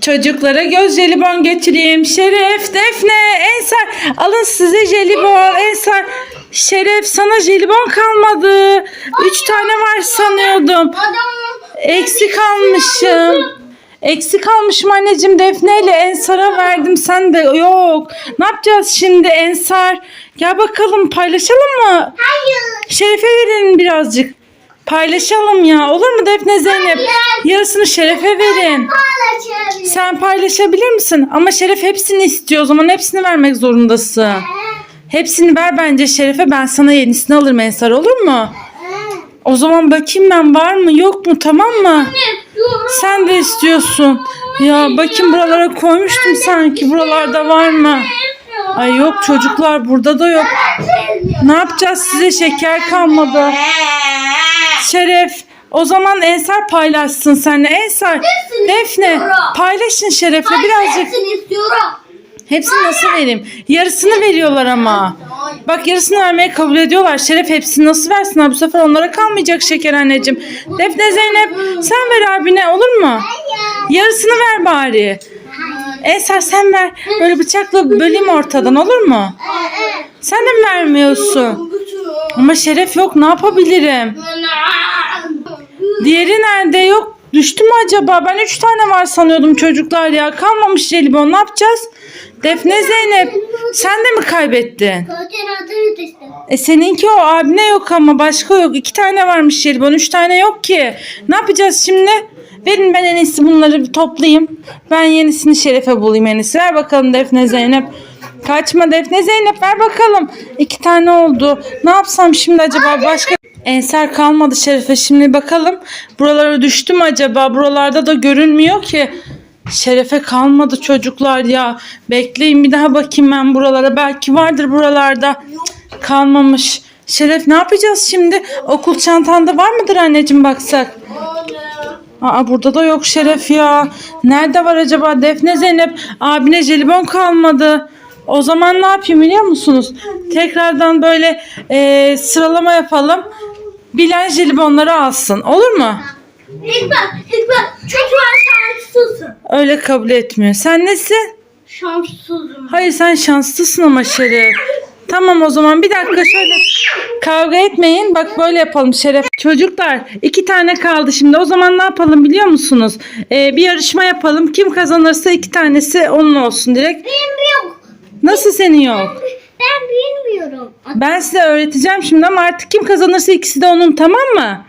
Çocuklara göz jelibon getireyim. Şeref, Defne, Ensar. Alın size jelibon. Ensar, Şeref sana jelibon kalmadı. Üç tane var sanıyordum. Eksik almışım. Eksik almışım anneciğim Defne ile Ensar'a verdim sen de yok. Ne yapacağız şimdi Ensar? Gel bakalım paylaşalım mı? Hayır. Şerefe verin birazcık. Paylaşalım ya. Olur mu Defne Zeynep? Hayır. Yarısını Şeref'e verin. Paylaşabilirim. Sen paylaşabilir misin? Ama Şeref hepsini istiyor. O zaman hepsini vermek zorundasın. Hepsini ver bence Şeref'e. Ben sana yenisini alırım Ensar olur mu? O zaman bakayım ben var mı yok mu tamam mı? Sen de istiyorsun. Ya bakayım buralara koymuştum sanki. Buralarda var mı? Ay yok çocuklar burada da yok. Ne yapacağız size şeker kalmadı. Şeref o zaman Ensar paylaşsın seninle. Ensar, Defne paylaşın Şeref'le birazcık. Hepsini istiyorum. Hepsini nasıl vereyim? Yarısını veriyorlar ama. Bak yarısını vermeye kabul ediyorlar. Şeref hepsini nasıl versin abi? Bu sefer onlara kalmayacak şeker anneciğim. Defne Zeynep sen ver abine olur mu? Yarısını ver bari. Ensar sen ver. Böyle bıçakla böleyim ortadan olur mu? Sen de mi vermiyorsun? Ama Şeref yok ne yapabilirim? Diğeri nerede yok? Düştü mü acaba? Ben üç tane var sanıyordum çocuklar ya. Kalmamış jelibon ne yapacağız? Defne Zeynep sen de mi kaybettin? E seninki o abine yok ama başka yok. İki tane varmış jelibon üç tane yok ki. Ne yapacağız şimdi? Verin ben en iyisi bunları bir toplayayım. Ben yenisini Şeref'e bulayım en iyisi. Ver bakalım Defne Zeynep. Kaçma Defne Zeynep ver bakalım. İki tane oldu. Ne yapsam şimdi acaba başka... Ensar kalmadı Şeref'e. Şimdi bakalım buralara düştü mü acaba? Buralarda da görünmüyor ki. Şerefe kalmadı çocuklar ya. Bekleyin bir daha bakayım ben buralara. Belki vardır buralarda. Cık, Kalmamış. Şeref ne yapacağız şimdi? Okul çantanda var mıdır anneciğim baksak? Aa burada da yok Şeref ya. Nerede var acaba Defne Zeynep? Abine jelibon kalmadı. O zaman ne yapayım biliyor musunuz? Tekrardan böyle e, sıralama yapalım. Bilen jelibonları alsın. Olur mu? Hikmet, Hikmet. Çocuklar şanssızsın. Öyle kabul etmiyor. Sen nesin? Şanssızım. Hayır sen şanslısın ama Şeref. Tamam o zaman bir dakika şöyle kavga etmeyin. Bak böyle yapalım Şeref. Çocuklar iki tane kaldı şimdi. O zaman ne yapalım biliyor musunuz? Ee, bir yarışma yapalım. Kim kazanırsa iki tanesi onun olsun direkt. Benim yok. Nasıl senin yok? Ben bilmiyorum. Ben size öğreteceğim şimdi ama artık kim kazanırsa ikisi de onun tamam mı?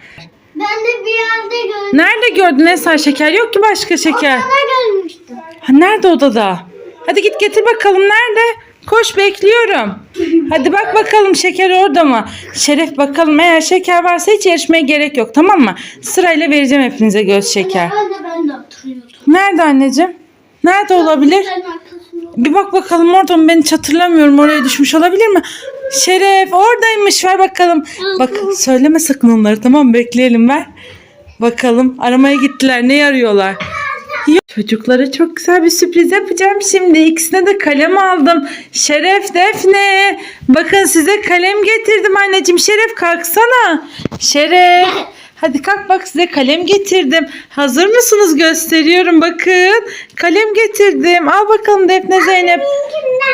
Ben de bir yerde gördüm. Nerede gördün Ensar şeker? Yok ki başka şeker. Bana görmüştüm. Ha, nerede odada? Hadi git getir bakalım nerede? Koş bekliyorum. Hadi bak bakalım şeker orada mı? Şeref bakalım eğer şeker varsa hiç yarışmaya gerek yok tamam mı? Sırayla vereceğim hepinize göz şeker. Ben de ben de hatırlıyordum. Nerede anneciğim? Nerede olabilir? Bir bak bakalım orada mı ben hiç hatırlamıyorum oraya düşmüş olabilir mi? Şeref oradaymış ver bakalım. Bak söyleme sakın onları tamam mı? bekleyelim ver. Bakalım aramaya gittiler ne arıyorlar? Çocuklara çok güzel bir sürpriz yapacağım şimdi. İkisine de kalem aldım. Şeref, Defne. Bakın size kalem getirdim anneciğim. Şeref kalksana. Şeref. Hadi kalk bak size kalem getirdim. Hazır mısınız? Gösteriyorum bakın. Kalem getirdim. Al bakalım Defne Zeynep.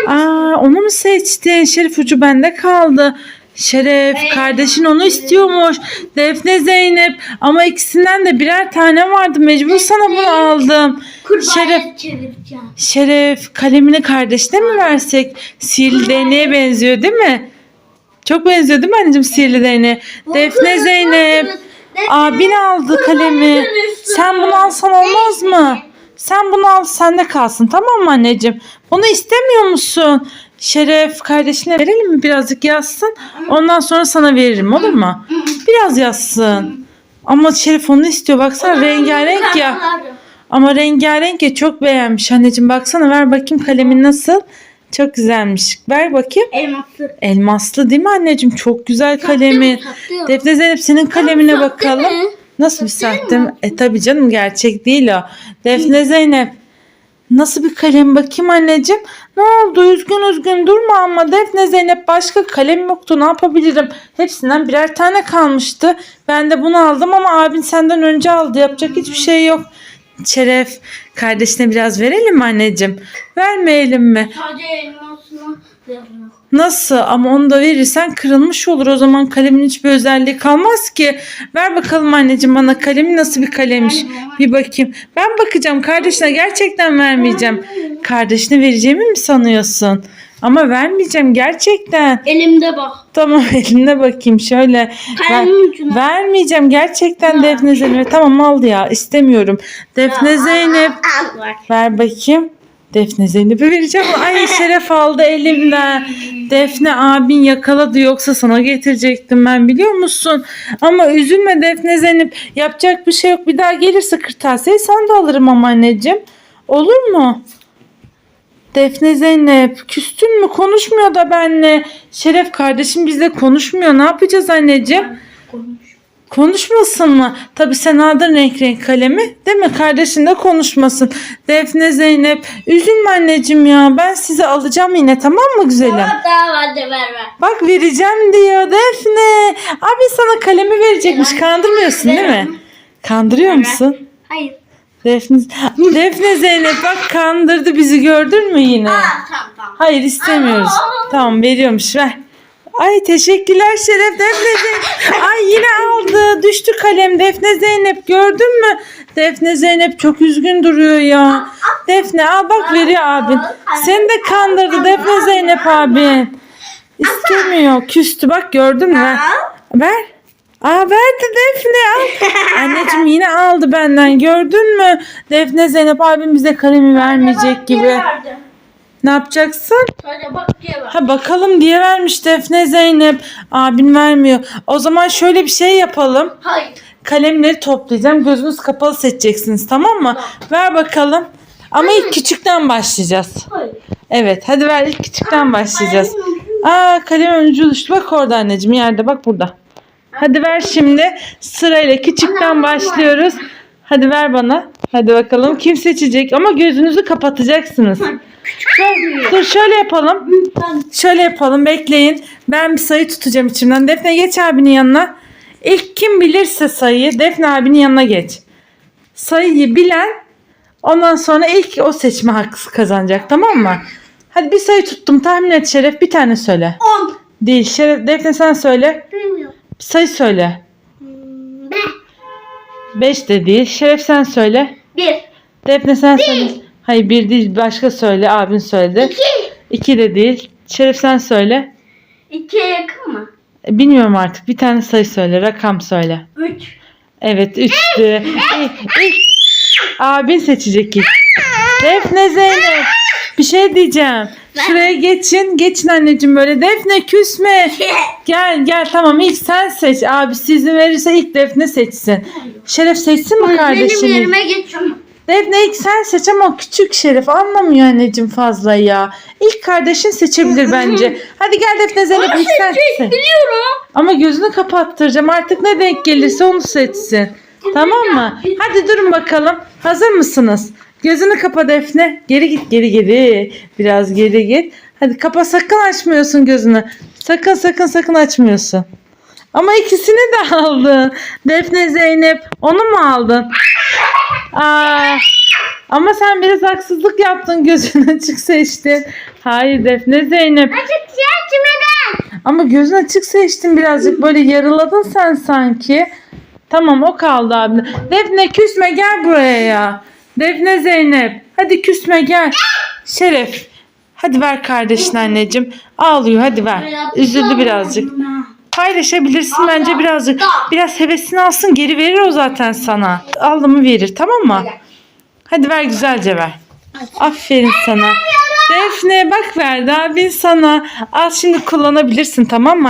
Aa onu mu seçtin? Şerif ucu bende kaldı. Şeref kardeşin onu istiyormuş. Defne Zeynep ama ikisinden de birer tane vardı. Mecbur sana bunu aldım. Şeref Şeref. çevireceğim. Şeref kalemini kardeşine mi versek? Sihirli değneğe benziyor değil mi? Çok benziyor değil mi anneciğim sihirli değneğe? Defne Zeynep. Abin aldı kalemi. Sen bunu alsan olmaz mı? Sen bunu al sende kalsın tamam mı anneciğim? Bunu istemiyor musun? Şeref kardeşine verelim mi birazcık yazsın. Ondan sonra sana veririm olur mu? Biraz yazsın. Ama Şeref onu istiyor. Baksana rengarenk ya. Ama rengarenk ya çok beğenmiş anneciğim. Baksana ver bakayım kalemin nasıl. Çok güzelmiş. Ver bakayım. Elması. Elmaslı değil mi anneciğim? Çok güzel kalemi. sahte. Defne Zeynep senin kalemine sahte bakalım. mi? Nasıl bir Sahte sahte mi? E tabi canım gerçek değil o. Defne Zeynep nasıl bir kalem bakayım anneciğim? Ne oldu üzgün üzgün durma ama Defne Zeynep başka kalem yoktu ne yapabilirim? Hepsinden birer tane kalmıştı. Ben de bunu aldım ama abin senden önce aldı yapacak hiçbir şey yok. Şeref kardeşine biraz verelim mi anneciğim? Vermeyelim mi? Sadece elmasını veriyor. Nasıl? Ama onu da verirsen kırılmış olur. O zaman kalemin hiçbir özelliği kalmaz ki. Ver bakalım anneciğim bana kalemi nasıl bir kalemmiş. Bir bakayım. Ben bakacağım kardeşine gerçekten vermeyeceğim. Kardeşine vereceğimi mi sanıyorsun? Ama vermeyeceğim gerçekten. Elimde bak. Tamam eline bakayım şöyle. Ver- Kalemin ucuna. vermeyeceğim gerçekten Defne Zeynep. Tamam al ya istemiyorum. Defne Zeynep. Al var. Ver bakayım. Defne Zeynep'e vereceğim. Ay şeref aldı elimden. Defne abin yakaladı yoksa sana getirecektim ben biliyor musun? Ama üzülme Defne Zeynep. Yapacak bir şey yok. Bir daha gelirse kırtasiyeyi sen de alırım ama anneciğim. Olur mu? Defne Zeynep küstün mü? Konuşmuyor da benle. Şeref kardeşim bizle konuşmuyor. Ne yapacağız anneciğim? Konuş. Konuşmasın mı? Tabii sen aldın renk renk kalemi. Değil mi? Kardeşin de konuşmasın. Defne Zeynep. Üzülme anneciğim ya. Ben size alacağım yine tamam mı güzelim? Tamam hadi ver ver. Bak vereceğim diyor Defne. Abi sana kalemi verecekmiş. Kandırmıyorsun değil mi? Kandırıyor musun? Hayır. Defne, Defne Zeynep bak kandırdı bizi gördün mü yine? Aa, tamam tamam. Hayır istemiyoruz. Tamam veriyormuş ver. Ay teşekkürler Şeref Defne Zeynep. Ay yine aldı. Düştü kalem Defne Zeynep gördün mü? Defne Zeynep çok üzgün duruyor ya. Defne al bak veriyor abin. Seni de kandırdı Defne Zeynep abin. İstemiyor. Küstü bak gördün mü? Ver. Ver. Aa verdi Defne al. Anneciğim yine aldı benden gördün mü? Defne Zeynep abim bize kalemi vermeyecek gibi. Ne yapacaksın? Sadece bak diye ver. Ha bakalım diye vermiş Defne Zeynep. Abin vermiyor. O zaman şöyle bir şey yapalım. Hayır. Kalemleri toplayacağım. Gözünüz kapalı seçeceksiniz tamam mı? Ver bakalım. Ama ilk küçükten başlayacağız. Hayır. Evet hadi ver ilk küçükten başlayacağız. Aa kalemin ucu düştü. Bak orada anneciğim yerde bak burada. Hadi ver şimdi. Sırayla küçükten başlıyoruz. Hadi ver bana. Hadi bakalım kim seçecek ama gözünüzü kapatacaksınız. Şöyle- dur şöyle yapalım. Şöyle yapalım bekleyin. Ben bir sayı tutacağım içimden. Defne geç abinin yanına. İlk kim bilirse sayıyı Defne abinin yanına geç. Sayıyı bilen ondan sonra ilk o seçme hakkı kazanacak tamam mı? Hadi bir sayı tuttum tahmin et Şeref bir tane söyle. 10. Değil Şeref Defne sen söyle. Bir sayı söyle. Ben. 5 de değil. Şeref sen söyle. 1. Defne sen söyle. Hayır bir değil başka söyle abin söyledi. 2. 2 de değil. Şeref sen söyle. 2'ye yakın mı? Bilmiyorum artık. Bir tane sayı söyle. Rakam söyle. 3. Evet üçtü. İlk, ilk abin seçecek ilk. Defne Zeynep. Bir şey diyeceğim. Şuraya geçin. Geçin anneciğim böyle. Defne küsme. Gel gel tamam ilk sen seç. Abi sizin verirse ilk Defne seçsin. Şeref seçsin mi Benim kardeşini? yerime geçiyorum. Defne ilk sen seç ama o küçük Şeref anlamıyor anneciğim fazla ya. İlk kardeşin seçebilir bence. Hadi gel Defne Zeynep ilk sen seç. Biliyorum. Ama gözünü kapattıracağım. Artık ne denk gelirse onu seçsin. Tamam mı? Hadi durun bakalım. Hazır mısınız? Gözünü kapa Defne. Geri git geri geri. Biraz geri git. Hadi kapa sakın açmıyorsun gözünü. Sakın sakın sakın açmıyorsun. Ama ikisini de aldın. Defne Zeynep onu mu aldın? Aa, ama sen biraz haksızlık yaptın gözün açık seçtin. Hayır Defne Zeynep. Açık çimeden. Ama gözün açık seçtin birazcık böyle yarıladın sen sanki. Tamam o kaldı abi. Defne küsme gel buraya ya. Defne Zeynep. Hadi küsme gel. Şeref. Hadi ver kardeşin anneciğim. Ağlıyor hadi ver. Üzüldü birazcık. Paylaşabilirsin bence birazcık. Biraz hevesini alsın geri verir o zaten sana. Aldı mı verir tamam mı? Hadi ver güzelce ver. Aferin sana. Defne bak verdi abin sana. Al şimdi kullanabilirsin tamam mı?